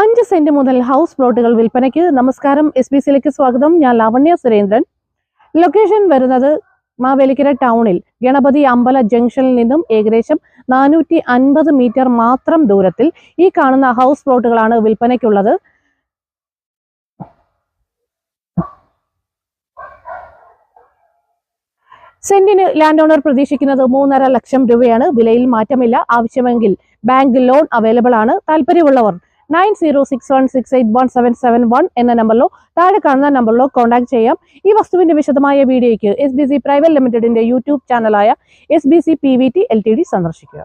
അഞ്ച് സെന്റ് മുതൽ ഹൗസ് പ്ലോട്ടുകൾ വിൽപ്പനയ്ക്ക് നമസ്കാരം. എസ് ബി സിയിലേക്ക് സ്വാഗതം. ഞാൻ ലാവണ്യ സുരേന്ദ്രൻ. ലൊക്കേഷൻ വരുന്നത് മാവേലിക്കര ടൗണിൽ ഗണപതി അമ്പല ജംഗ്ഷനിൽ നിന്നും ഏകദേശം നാനൂറ്റി അൻപത് മീറ്റർ മാത്രം ദൂരത്തിൽ ഈ കാണുന്ന ഹൗസ് പ്ലോട്ടുകളാണ് വിൽപ്പനയ്ക്കുള്ളത്. സെന്റിന് ലാൻഡ് ഓണർ പ്രതീക്ഷിക്കുന്നത് മൂന്നര ലക്ഷം രൂപയാണ്. വിലയിൽ മാറ്റമില്ല. ആവശ്യമെങ്കിൽ ബാങ്ക് ലോൺ അവൈലബിൾ ആണ്. താല്പര്യമുള്ളവർ nine zero six one six eight one seven seven one എന്ന നമ്പറിലോ താഴെ കാണുന്ന നമ്പറിലോ കോൺടാക്ട് ചെയ്യാം. ഈ വസ്തുവിന്റെ വിശദമായ വീഡിയോയ്ക്ക് എസ് ബി സി പ്രൈവറ്റ് ലിമിറ്റഡിന്റെ YouTube ചാനലായ S B C P V T L T D സന്ദർശിക്കുക.